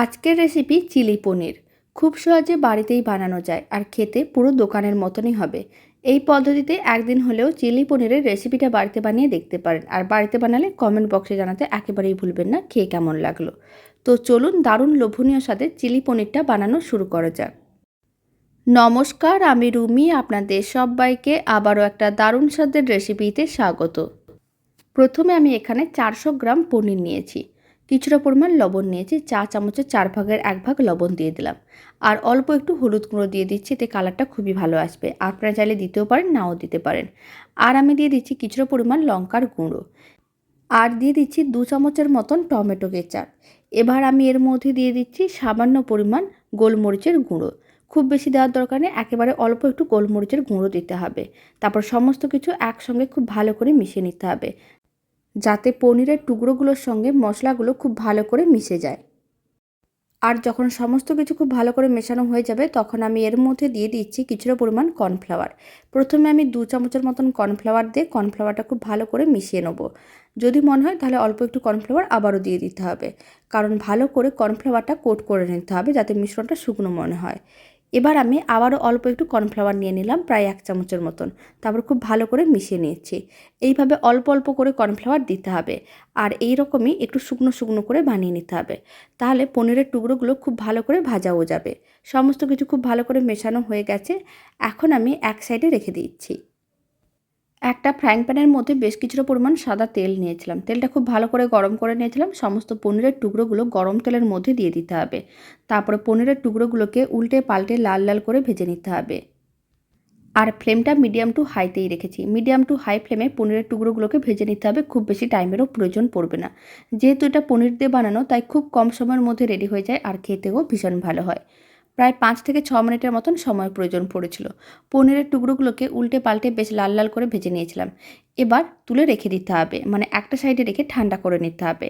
আজকের recipe chilli পনির। খুব সহজে বাড়িতেই বানানো যায় আর খেতে পুরো দোকানের মতনই হবে। এই পদ্ধতিতে একদিন হলেও চিলি পনিরের রেসিপিটা বাড়িতে বানিয়ে দেখতে পারেন। আর বাড়িতে বানালে কমেন্ট বক্সে জানাতে একেবারেই ভুলবেন না, খেয়ে কেমন লাগল। তো চলুন দারুণ লোভনীয় সাথে চিলি পনিরটা বানানো শুরু করা যাক। নমস্কার, আমি রুমি, আপনাদের সবাইকে আবারও একটা দারুণ স্বাদের রেসিপিতে স্বাগত। প্রথমে আমি এখানে চারশো গ্রাম পনির নিয়েছি। কিছুটা পরিমাণ লবণ নিয়েছি, চা চামচের চার ভাগের এক ভাগ লবণ দিয়ে দিলাম। আর অল্প একটু হলুদ গুঁড়ো দিয়ে দিচ্ছি, এতে কালারটা খুবই ভালো আসবে। আপনারা চাইলে দিতেও পারেন, নাও দিতে পারেন। আর আমি দিয়ে দিচ্ছি কিছুটা পরিমাণ লঙ্কার গুঁড়ো। আর দিয়ে দিচ্ছি দু চামচের মতন টমেটো কেচাপ। এবার আমি এর মধ্যে দিয়ে দিচ্ছি সামান্য পরিমাণ গোলমরিচের গুঁড়ো। খুব বেশি দেওয়ার দরকার নেই, একেবারে অল্প একটু গোলমরিচের গুঁড়ো দিতে হবে। তারপর সমস্ত কিছু একসঙ্গে খুব ভালো করে মিশিয়ে নিতে হবে। যাতে পনিরের টুকরোগুলোর সঙ্গে মশলাগুলো খুব ভালো করে মিশে যায়। আর যখন সমস্ত কিছু খুব ভালো করে মেশানো হয়ে যাবে, তখন আমি এর মধ্যে দিয়ে দিচ্ছি কিছুটা পরিমাণ কর্নফ্লাওয়ার। প্রথমে আমি দু চামচের মতন কর্নফ্লাওয়ার দিয়ে কর্নফ্লাওয়ারটা খুব ভালো করে মিশিয়ে নেব। যদি মনে হয়, তাহলে অল্প একটু কর্নফ্লাওয়ার আবারও দিয়ে দিতে হবে। কারণ ভালো করে কর্নফ্লাওয়ারটা কোট করে নিতে হবে, যাতে মিশ্রণটা শুকনো মনে হয়। এবার আমি আবারও অল্প একটু কর্নফ্লাওয়ার নিয়ে নিলাম, প্রায় এক চামচের মতন। তারপর খুব ভালো করে মিশিয়ে নিয়েছি। এইভাবে অল্প অল্প করে কর্নফ্লাওয়ার দিতে হবে আর এই রকমই একটু শুকনো শুকনো করে বানিয়ে নিতে হবে। তাহলে পনিরের টুকরোগুলো খুব ভালো করে ভাজাও যাবে। সমস্ত কিছু খুব ভালো করে মেশানো হয়ে গেছে। এখন আমি এক সাইডে রেখে দিচ্ছি। একটা ফ্রাইং প্যানের মধ্যে বেশ কিছুটা পরিমাণ সাদা তেল নিয়েছিলাম। তেলটা খুব ভালো করে গরম করে নিয়েছিলাম। সমস্ত পনিরের টুকরোগুলো গরম তেলের মধ্যে দিয়ে দিতে হবে। তারপরে পনিরের টুকরোগুলোকে উল্টে পাল্টে লাল লাল করে ভেজে নিতে হবে। আর ফ্লেমটা মিডিয়াম টু হাইতেই রেখেছি। মিডিয়াম টু হাই ফ্লেমে পনিরের টুকরোগুলোকে ভেজে নিতে হবে। খুব বেশি টাইমেরও প্রয়োজন পড়বে না। যেহেতু এটা পনির দিয়ে বানানো, তাই খুব কম সময়ের মধ্যে রেডি হয়ে যায় আর খেতেও ভীষণ ভালো হয়। প্রায় পাঁচ থেকে ছ মিনিটের মতন সময় প্রয়োজন পড়েছিল। পনিরের টুকরোগুলোকে উল্টে পাল্টে বেশ লাল লাল করে ভেজে নিয়েছিলাম। এবার তুলে রেখে দিতে হবে মানে একটা সাইডে রেখে ঠান্ডা করে নিতে হবে।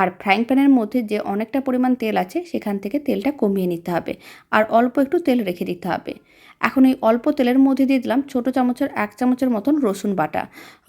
আর ফ্রাইং প্যানের মধ্যে যে অনেকটা পরিমাণ তেল আছে, সেখান থেকে তেলটা কমিয়ে নিতে হবে। আর অল্প একটু তেল রেখে দিতে হবে। এখন এই অল্প তেলের মধ্যে দিয়ে দিলাম ছোটো চামচের এক চামচের মতন রসুন বাটা।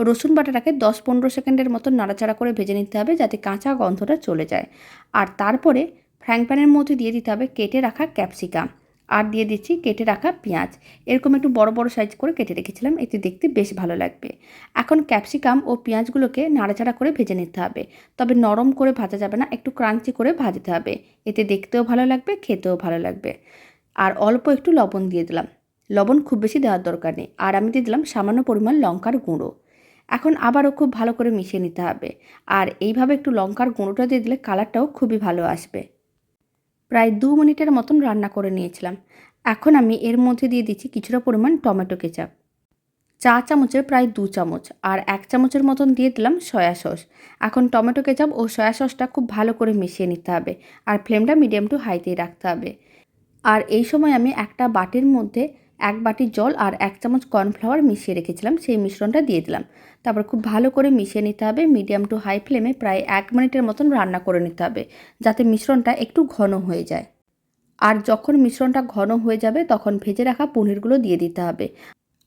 রসুন বাটাটাকে দশ পনেরো সেকেন্ডের মতন নাড়াচাড়া করে ভেজে নিতে হবে যাতে কাঁচা গন্ধটা চলে যায়। আর তারপরে ফ্রাইং প্যানের মধ্যে দিয়ে দিতে হবে কেটে রাখা ক্যাপসিকাম। আর দিয়ে দিচ্ছি কেটে রাখা পেঁয়াজ। এরকম একটু বড় বড় সাইজ করে কেটে রেখেছিলাম এতে দেখতে বেশ ভালো লাগবে। এখন ক্যাপসিকাম ও পেঁয়াজগুলোকে নাড়াচাড়া করে ভেজে নিতে হবে। তবে নরম করে ভাজা যাবে না, একটু ক্রাঞ্চি করে ভাজতে হবে। এতে দেখতেও ভালো লাগবে, খেতেও ভালো লাগবে। আর অল্প একটু লবণ দিয়ে দিলাম। লবণ খুব বেশি দেওয়ার দরকার নেই। আর আমি দিয়ে দিলাম সামান্য পরিমাণ লঙ্কার গুঁড়ো। এখন আবারও খুব ভালো করে মিশিয়ে নিতে হবে। আর এইভাবে একটু লঙ্কার গুঁড়োটা দিয়ে দিলে কালারটাও খুবই ভালো আসবে। প্রায় দু মিনিটের মতন রান্না করে নিয়েছিলাম। এখন আমি এর মধ্যে দিয়ে দিচ্ছি কিছুটা পরিমাণ টমেটো কেচাপ। চা চামচের প্রায় দু চামচ আর এক চামচের মতন দিয়ে দিলাম সয়া সস। এখন টমেটো কেচাপ ও সয়া সসটা খুব ভালো করে মিশিয়ে নিতে হবে আর ফ্লেমটা মিডিয়াম টু হাইতেই রাখতে হবে। আর এই সময় আমি একটা বাটির মধ্যে এক বাটি জল আর এক চামচ কর্নফ্লাওয়ার মিশিয়ে রেখেছিলাম, সেই মিশ্রণটা দিয়ে দিলাম। তারপর খুব ভালো করে মিশিয়ে নিতে হবে, মিডিয়াম টু হাই ফ্লেমে প্রায় এক মিনিটের মতন রান্না করে নিতে হবে, যাতে মিশ্রণটা একটু ঘন হয়ে যায়। আর যখন মিশ্রণটা ঘন হয়ে যাবে, তখন ভেজে রাখা পনিরগুলো দিয়ে দিতে হবে।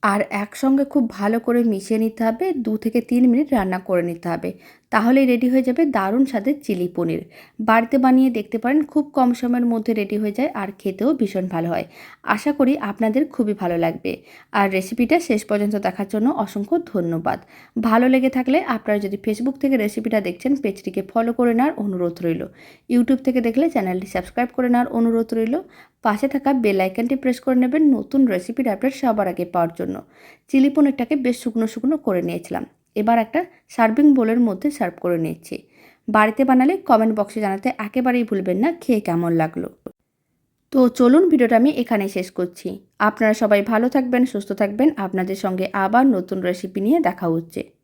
আর একসঙ্গে খুব ভালো করে মিশিয়ে নিতে হবে, দু থেকে তিন মিনিট রান্না করে নিতে হবে। তাহলেই রেডি হয়ে যাবে দারুণ স্বাদের চিলি পনির। বাড়িতে বানিয়ে দেখতে পারেন, খুব কম সময়ের মধ্যে রেডি হয়ে যায় আর খেতেও ভীষণ ভালো হয়। আশা করি আপনাদের খুবই ভালো লাগবে। আর রেসিপিটা শেষ পর্যন্ত দেখার জন্য অসংখ্য ধন্যবাদ। ভালো লেগে থাকলে আপনারা যদি ফেসবুক থেকে রেসিপিটা দেখছেন, পেজটিকে ফলো করে নেওয়ার অনুরোধ রইল। ইউটিউব থেকে দেখলে চ্যানেলটি সাবস্ক্রাইব করে নেওয়ার অনুরোধ রইল। পাশে থাকা বেল আইকনটি প্রেস করে নেবেন নতুন রেসিপির আপডেট সবার আগে পাওয়ার জন্য। চিলি পনিরটাকে বেশ শুকনো শুকনো করে নিয়েছিলাম। এবার একটা সার্ভিং বোলের মধ্যে সার্ভ করে নিচ্ছি। বাড়িতে বানালে কমেন্ট বক্সে জানাতে একেবারেই ভুলবেন না, খেয়ে কেমন লাগল। তো চলুন ভিডিওটা আমি এখানে শেষ করছি। আপনারা সবাই ভালো থাকবেন, সুস্থ থাকবেন। আপনাদের সঙ্গে আবার নতুন রেসিপি নিয়ে দেখা হচ্ছে।